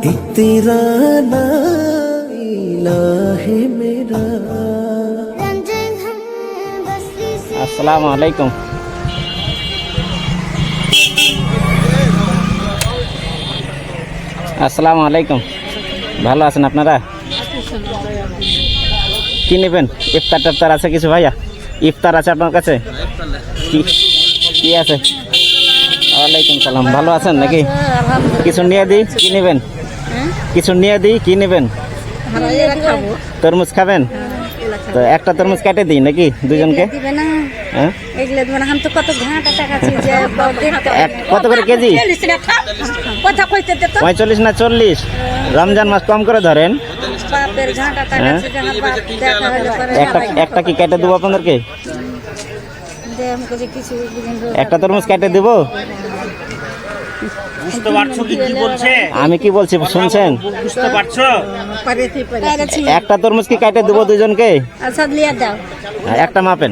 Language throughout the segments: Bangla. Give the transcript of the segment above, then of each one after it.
एक तेरा ना इलाहे मेरा रंजन हम बस्ती से আসসালামু আলাইকুম আসসালামু আলাইকুম ভালো আছেন আপনারা কি নেবেন ইফতার টিফতার আছে কিছু ভাইয়া ইফতার আছে আপনার কাছে কি কি আছে ওয়ালাইকুম সালাম ভালো আছেন নাকি কিছু নিয়ে দিই কি নেবেন কিছু নিয়ে দিই কি নেবেন? তরমুজ খাবেন? তো একটা তরমুজ কেটে দিই নাকি দুজনকে? হ্যাঁ? কত করে কেজি? পঁয়তাল্লিশ না চল্লিশ? রমজান মাস কম করে ধরেন। হ্যাঁ? একটা একটা কি কেটে দেবো আপনাদেরকে? একটা তরমুজ কেটে দেব? বুঝতে পারছ কি কি বলছে? আমি কি বলছি শুনছেন? বুঝতে পারছ? একটা তরমুজ কি কাটে দেবো দুজনকে? আচ্ছা একটা মাপেন।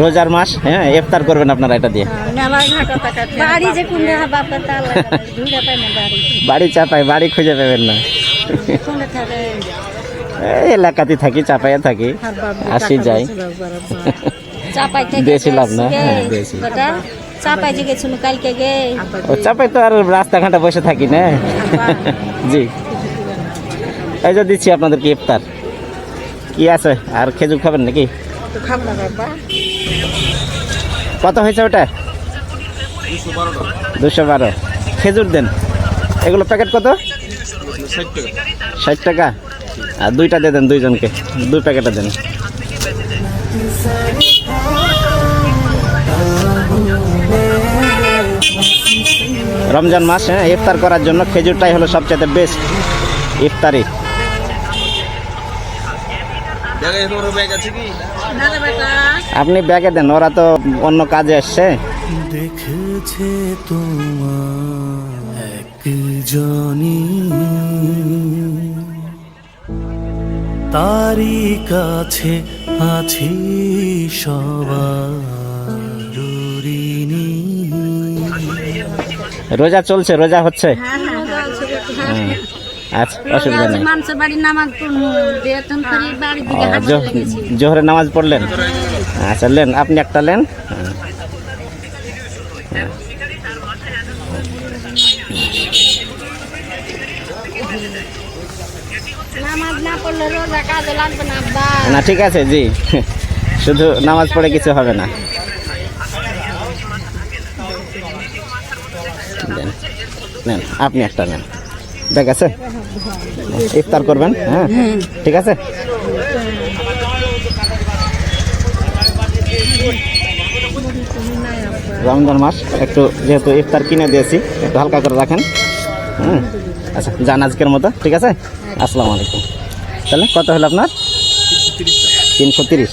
রোজার মাস হ্যাঁ ইফতার করবেন আপনারা এটা দিয়ে। বাড়ি চাপাই বাড়ি। খুঁজে পাবেন না। এলাকাতে থাকি। চাপাইয়া থাকি আসি যাই। লাভ না, হ্যাঁ। চাপাই যে গেছিল কালকে গে। ও চাপাই তো আর রাস্তাঘাটে বসে থাকি না। জি। এই যে দিচ্ছি আপনাদেরকে ইফতার। কি আছে? আর খেজুর খাবেন নাকি? কত হয়েছে ওটা? দুশো বারো। খেজুর দেন। এগুলো প্যাকেট কত? ষাট টাকা। আর দুইটা দিয়ে দেন দুইজনকে। দুই প্যাকেটে দেন। রমজান মাস হ্যাঁ? ইফতার করার জন্য খেজুরটাই হলো সবচেয়ে বেস্ট ইফতারি। আপনি ব্যাগে দেন ওরা তো অন্য কাজে আসছে। দেখেছে তোমার একজনই। তারই কাছে আছি সবার। রোজা চলছে রোজা হচ্ছে। হুম। আচ্ছা অসুবিধা নেই। জোহরের নামাজ পড়লেন। আচ্ছা লেন আপনি একটা লেন? না ঠিক আছে জি। শুধু নামাজ পড়ে কিছু হবে না। নেন আপনি একটা নেন দেখ আছে। ইফতার করবেন হ্যাঁ? ঠিক আছে? রমজান মাস, একটু যেহেতু ইফতার কিনে দিয়েছি, একটু হালকা করে রাখেন। হুম? আচ্ছা যান আজকের মতো, ঠিক আছে? আসসালামু আলাইকুম। তাহলে কত হলো আপনার? তিনশো তিরিশ।